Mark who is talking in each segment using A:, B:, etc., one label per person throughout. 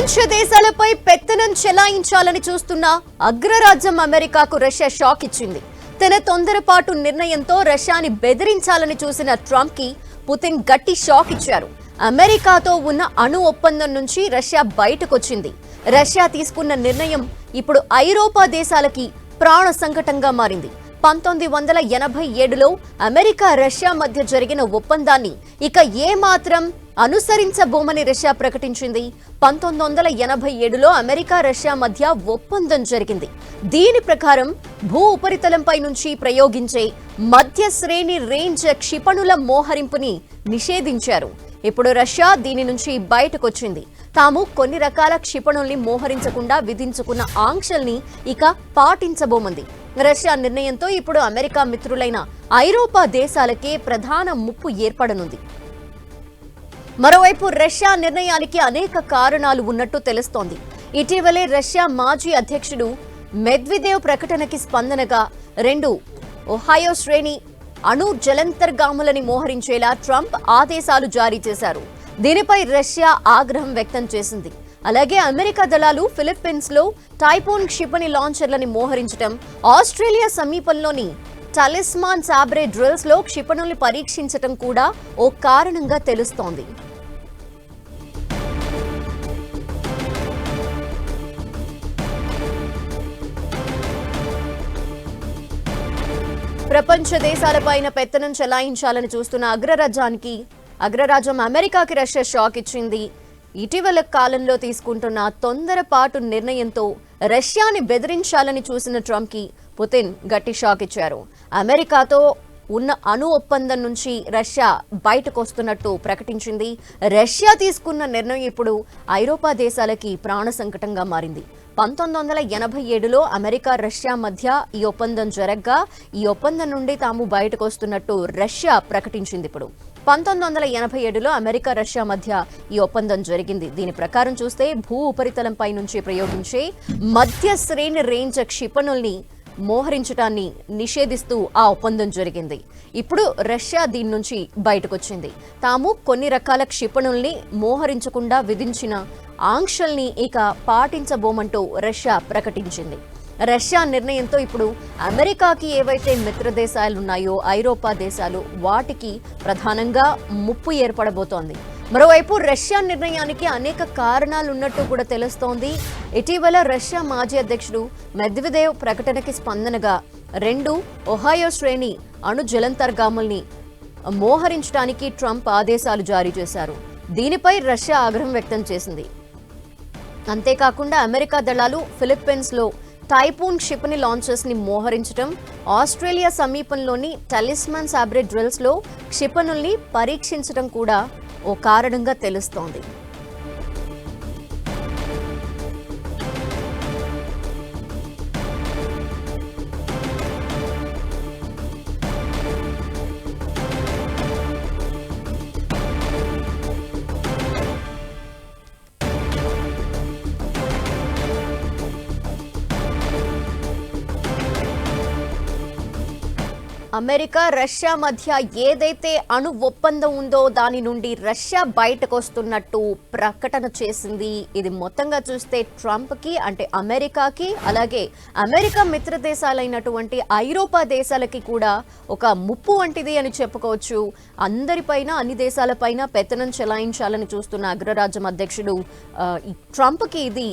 A: ప్రపంచ దేశాలపై పెత్తనం చెలాయించాలని చూస్తున్న అగ్రరాజ్యం అమెరికాకు రష్యా షాక్ ఇచ్చింది. తన తొందరపాటు నిర్ణయంతో రష్యాని బెదిరించాలని చూసిన ట్రంప్కి పుతిన్ గట్టి షాక్ ఇచ్చారు. అమెరికాతో ఉన్న అణు ఒప్పందం నుంచి రష్యా బయటకొచ్చింది. రష్యా తీసుకున్న నిర్ణయం ఇప్పుడు ఐరోపా దేశాలకి ప్రాణ సంకటంగా మారింది. పంతొమ్మిది వందల ఎనభై ఏడులో అమెరికా రష్యా మధ్య జరిగిన ఒప్పందాన్ని ఇక ఏమాత్రం అనుసరించబోమని రష్యా ప్రకటించింది. పంతొమ్మిది వందల ఎనభై ఏడులో అమెరికా రష్యా మధ్య ఒప్పందం జరిగింది. దీని ప్రకారం భూ ఉపరితలంపై నుంచి ప్రయోగించే మధ్య శ్రేణి రేంజ్ క్షిపణుల మోహరింపుని నిషేధించారు. ఇప్పుడు రష్యా దీని నుంచి బయటకొచ్చింది. తాము కొన్ని రకాల క్షిపణుల్ని మోహరించకుండా విధించుకున్న ఆంక్షల్ని ఇక పాటించబోమంది. రష్యా నిర్ణయంతో ఇప్పుడు అమెరికా మిత్రులైన ఐరోపా దేశాలకే ప్రధాన ముప్పు ఏర్పడనుంది. మరోవైపు రష్యా నిర్ణయానికి అనేక కారణాలు ఉన్నట్టు తెలుస్తోంది. ఇటీవలే రష్యా మాజీ అధ్యక్షుడు మెద్విదేవ్ ప్రకటనకి స్పందనగా రెండు ఒహాయో శ్రేణి అణు జలంతర్గాములని మోహరించేలా ట్రంప్ ఆదేశాలు జారీ చేశారు. దీనిపై రష్యా ఆగ్రహం వ్యక్తం చేసింది. అలాగే అమెరికా దళాలు ఫిలిప్పీన్స్లో టైపోన్ క్షిపణి లాంచర్లని మోహరించడం ఆస్ట్రేలియా సమీపంలోని టలిస్మాన్ సాబ్రే డ్రిల్స్లో క్షిపణుల్ని పరీక్షించటం కూడా ఓ కారణంగా తెలుస్తోంది. ప్రపంచ దేశాలపైన పెత్తనం చెలాయించాలని చూస్తున్న అగ్రరాజ్యానికి అగ్రరాజ్యం అమెరికాకి రష్యా షాక్ ఇచ్చింది. ఇటీవల కాలంలో తీసుకుంటున్న తొందరపాటు నిర్ణయంతో రష్యాని బెదిరించాలని చూసిన ట్రంప్కి పుతిన్ గట్టి షాక్ ఇచ్చారు. అమెరికాతో ఉన్న అణు ఒప్పందం నుంచి రష్యా బయటకు వస్తున్నట్టు ప్రకటించింది. రష్యా తీసుకున్న నిర్ణయం ఇప్పుడు ఐరోపా దేశాలకి ప్రాణ సంకటంగా మారింది. పంతొమ్మిది వందల ఎనభై ఏడులో అమెరికా రష్యా మధ్య ఈ ఒప్పందం జరగ్గా. ఈ ఒప్పందం నుండి తాము బయటకు వస్తున్నట్టు రష్యా ప్రకటించింది ఇప్పుడు. పంతొమ్మిది వందల ఎనభై ఏడులో అమెరికా రష్యా మధ్య ఈ ఒప్పందం జరిగింది. దీని ప్రకారం చూస్తే భూ ఉపరితలంపై నుంచి ప్రయోగించే మధ్య శ్రేణి రేంజ్ క్షిపణుల్ని మోహరించడాన్ని నిషేధిస్తూ ఆ ఒప్పందం జరిగింది. ఇప్పుడు రష్యా దీని నుంచి బయటకొచ్చింది. తాము కొన్ని రకాల క్షిపణుల్ని మోహరించకుండా విధించిన ఆంక్షల్ని ఇక పాటించబోమంటూ రష్యా ప్రకటించింది. రష్యా నిర్ణయంతో ఇప్పుడు అమెరికాకి ఏవైతే మిత్ర ఉన్నాయో ఐరోపా దేశాలు వాటికి ప్రధానంగా ముప్పు ఏర్పడబోతోంది. మరోవైపు రష్యా నిర్ణయానికి అనేక కారణాలు ఉన్నట్టు కూడా తెలుస్తోంది. ఇటీవల రష్యా మాజీ అధ్యక్షుడు మెద్విదేవ్ ప్రకటనకి స్పందనగా రెండు ఒహాయో శ్రేణి అణు జలంతర్గాముల్ని మోహరించడానికి ట్రంప్ ఆదేశాలు జారీ చేశారు. దీనిపై రష్యా ఆగ్రహం వ్యక్తం చేసింది. అంతేకాకుండా అమెరికా దళాలు ఫిలిప్పీన్స్లో టైపూన్ క్షిపణి లాంచెస్ని మోహరించడం ఆస్ట్రేలియా సమీపంలోని టెలిస్మాన్ సాబ్రే డ్రిల్స్లో క్షిపణుల్ని పరీక్షించడం కూడా ఓ కారణంగా తెలుస్తోంది. అమెరికా రష్యా మధ్య ఏదైతే అణు ఒప్పందం ఉందో దాని నుండి రష్యా బయటకు వస్తున్నట్టు ప్రకటన చేసింది. ఇది మొత్తంగా చూస్తే ట్రంప్కి అంటే అమెరికాకి అలాగే అమెరికా మిత్ర దేశాలైనటువంటి ఐరోపా దేశాలకి కూడా ఒక ముప్పు వంటిది అని చెప్పుకోవచ్చు. అందరిపైన అన్ని దేశాలపైన పెత్తనం చెలాయించాలని చూస్తున్న అగ్రరాజ్యం అధ్యక్షుడు ఈ ట్రంప్కి ఇది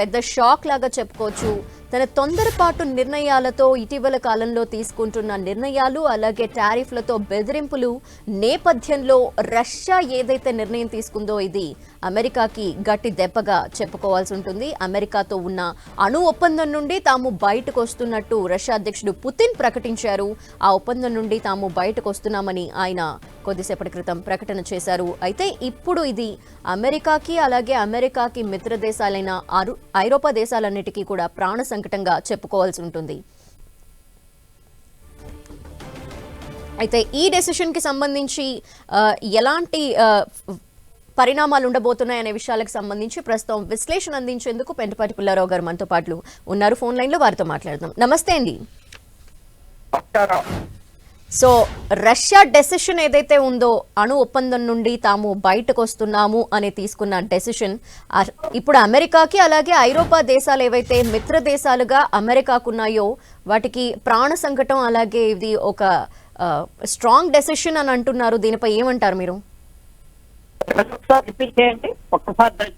A: పెద్ద షాక్ లాగా చెప్పుకోవచ్చు. తన తొందరపాటు నిర్ణయాలతో ఇటీవల కాలంలో తీసుకుంటున్న నిర్ణయాలు అలాగే టారిఫ్లతో బెదిరింపులు నేపథ్యంలో రష్యా ఏదైతే నిర్ణయం తీసుకుందో ఇది అమెరికాకి గట్టి దెబ్బగా చెప్పుకోవాల్సి ఉంటుంది. అమెరికాతో ఉన్న అణు ఒప్పందం నుండి తాము బయటకు వస్తున్నట్టు రష్యా అధ్యక్షుడు పుతిన్ ప్రకటించారు. ఆ ఒప్పందం నుండి తాము బయటకు వస్తున్నామని ఆయన కొద్దిసేపటి క్రితం ప్రకటన చేశారు. అయితే ఇప్పుడు ఇది అమెరికాకి అలాగే అమెరికాకి మిత్ర దేశాలైన ఐరోపా దేశాలన్నిటికీ కూడా ప్రాణ సంకటంగా చెప్పుకోవాల్సి ఉంటుంది. అయితే ఈ డెసిషన్కి సంబంధించి ఎలాంటి పరిణామాలు ఉండబోతున్నాయి అనే విషయాలకు సంబంధించి ప్రస్తుతం విశ్లేషణ అందించేందుకు పెంటపాటి పుల్లారావు గారు మనతో పాటు ఉన్నారు. ఫోన్ లైన్లో వారితో మాట్లాడదాం. నమస్తే అండి. సో రష్యా డెసిషన్ ఏదైతే ఉందో అణు ఒప్పందం నుండి తాము బయటకు వస్తున్నాము అని తీసుకున్న డెసిషన్ ఇప్పుడు అమెరికాకి అలాగే ఐరోపా దేశాలు ఏవైతే మిత్ర దేశాలుగా అమెరికాకున్నాయో వాటికి ప్రాణ సంకటం అలాగే ఇది ఒక స్ట్రాంగ్ డెసిషన్ అని అంటున్నారు. దీనిపై ఏమంటారు మీరు?
B: ఒక్కసారి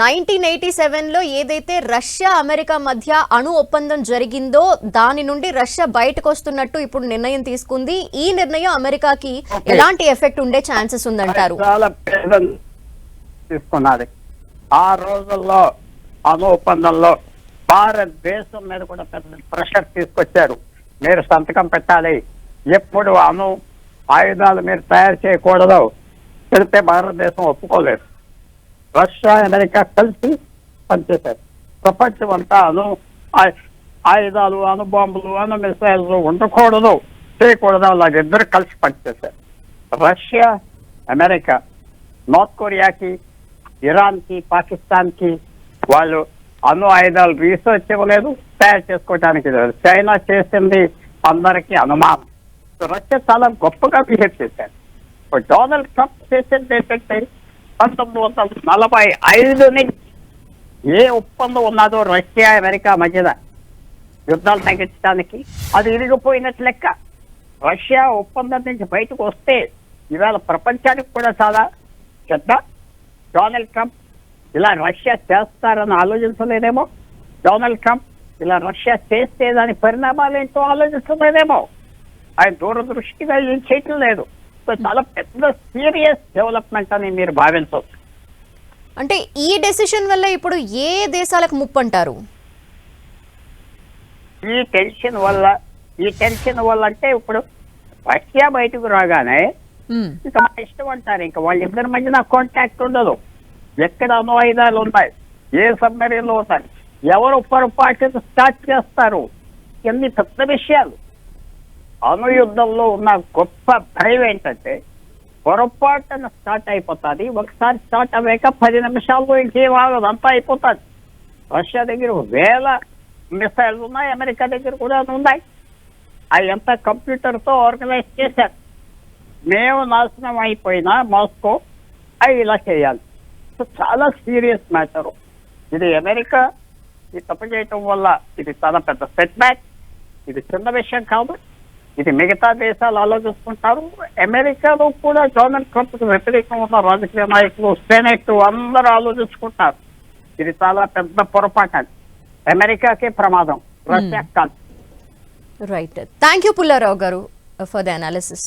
A: నైన్టీన్ ఎయిటీ సెవెన్లో ఏదైతే రష్యా అమెరికా మధ్య అణు ఒప్పందం జరిగిందో దాని నుండి రష్యా బయటకు వస్తున్నట్టు ఇప్పుడు నిర్ణయం తీసుకుంది. ఈ నిర్ణయం అమెరికాకి ఎలాంటి ఎఫెక్ట్ ఉండే ఛాన్సెస్ ఉందంటారు?
B: తీసుకున్నది. ఆ రోజుల్లో అణు ఒప్పందంలో భారతదేశం మీద కూడా పెద్ద ప్రెషర్ తీసుకొచ్చారు. మీరు సంతకం పెట్టాలి. ఎప్పుడు అణు ఆయుధాలు మీరు తయారు చేయకూడదు. పెడితే భారతదేశం ఒప్పుకోలేదు. రష్యా అమెరికా కలిసి పనిచేశారు. ప్రపంచం అంతా అను ఆయుధాలు అను బాంబులు అను మిసైల్స్ ఉండకూడదు చేయకూడదు వాళ్ళిద్దరు కలిసి పనిచేశారు. రష్యా అమెరికా నార్త్ కొరియాకి ఇరాన్కి పాకిస్తాన్కి పాకిస్తాన్కి వాళ్ళు అణు ఆయుధాలు రీసెర్చ్ ఇవ్వలేదు తయారు చేసుకోవడానికి లేదు. చైనా చేసింది అందరికీ అనుమానం. రష్యా చాలా గొప్పగా బిహేవ్ చేశారు. డొనాల్డ్ ట్రంప్ చేసింది ఏంటంటే పంతొమ్మిది వందల నలభై ఐదు నుంచి ఏ ఒప్పందం ఉన్నదో రష్యా అమెరికా మధ్యన యుద్ధాలు తగ్గించడానికి అది ఇరిగిపోయినట్లు లెక్క. రష్యా ఒప్పందం నుంచి బయటకు వస్తే ఇవాళ ప్రపంచానికి కూడా చాలా చెడ్డ డొనాల్డ్ ట్రంప్ ఇలా రష్యా చేస్తారని ఆలోచించలేదేమో. డొనాల్డ్ ట్రంప్ ఇలా రష్యా చేస్తే దాని పరిణామాలు ఏంటో ఆలోచించలేదేమో ఆయన దూరదృష్టిగా ఏం చేయటం లేదు సో చాలా పెద్ద సీరియస్ డెవలప్మెంట్ అని మీరు భావించవచ్చు.
A: అంటే ఈ డెసిషన్ వల్ల ఇప్పుడు ఏ దేశాలకు ముప్పు అంటారు
B: ఈ టెన్షన్ వల్ల ఈ టెన్షన్ వల్ల అంటే ఇప్పుడు రష్యా బయటకు రాగానే. ఇంకా ఇష్టం అంటారు ఇంకా వాళ్ళిద్దరి మధ్య నాకు కాంటాక్ట్ ఉండదు. ఎక్కడ అణు ఆయుధాలు ఉన్నాయి? ఏ సబ్మెరీన్లు ఉన్నాయి? ఎవరు పొరపాటు స్టార్ట్ చేస్తారు? ఇవన్నీ పెద్ద విషయాలు. అణు యుద్ధంలో ఉన్న గొప్ప భయం ఏంటంటే పొరపాటున స్టార్ట్ అయిపోతుంది ఒకసారి స్టార్ట్ అవ్వాక పది నిమిషాల్లో ఇంకేం ఆగదు అంతా అయిపోతుంది. రష్యా దగ్గర వేల మిసైల్స్ ఉన్నాయి అమెరికా దగ్గర కూడా ఉన్నాయి. అవి అంతా కంప్యూటర్తో ఆర్గనైజ్ చేశారు? మేము నాశనం అయిపోయినా మాస్కో అవి ఇలా చేయాలి. సో చాలా సీరియస్ మ్యాటర్ ఇది అమెరికా ఈ తప్పు చేయటం వల్ల ఇది చాలా పెద్ద సెట్ బ్యాక్ ఇది చిన్న విషయం కాదు. ఇది మిగతా దేశాలు ఆలోచిస్తుంటారు. అమెరికాలో కూడా డొనాల్డ్ ట్రంప్కు వ్యతిరేకంగా ఉన్న రాజకీయ నాయకులు సెనెట్ అందరూ ఆలోచించుకుంటారు. ఇది చాలా పెద్ద పొరపాటు అది. అమెరికాకే ప్రమాదం. రష్యా కాదు.
A: Right thank you Pullarao garu for the analysis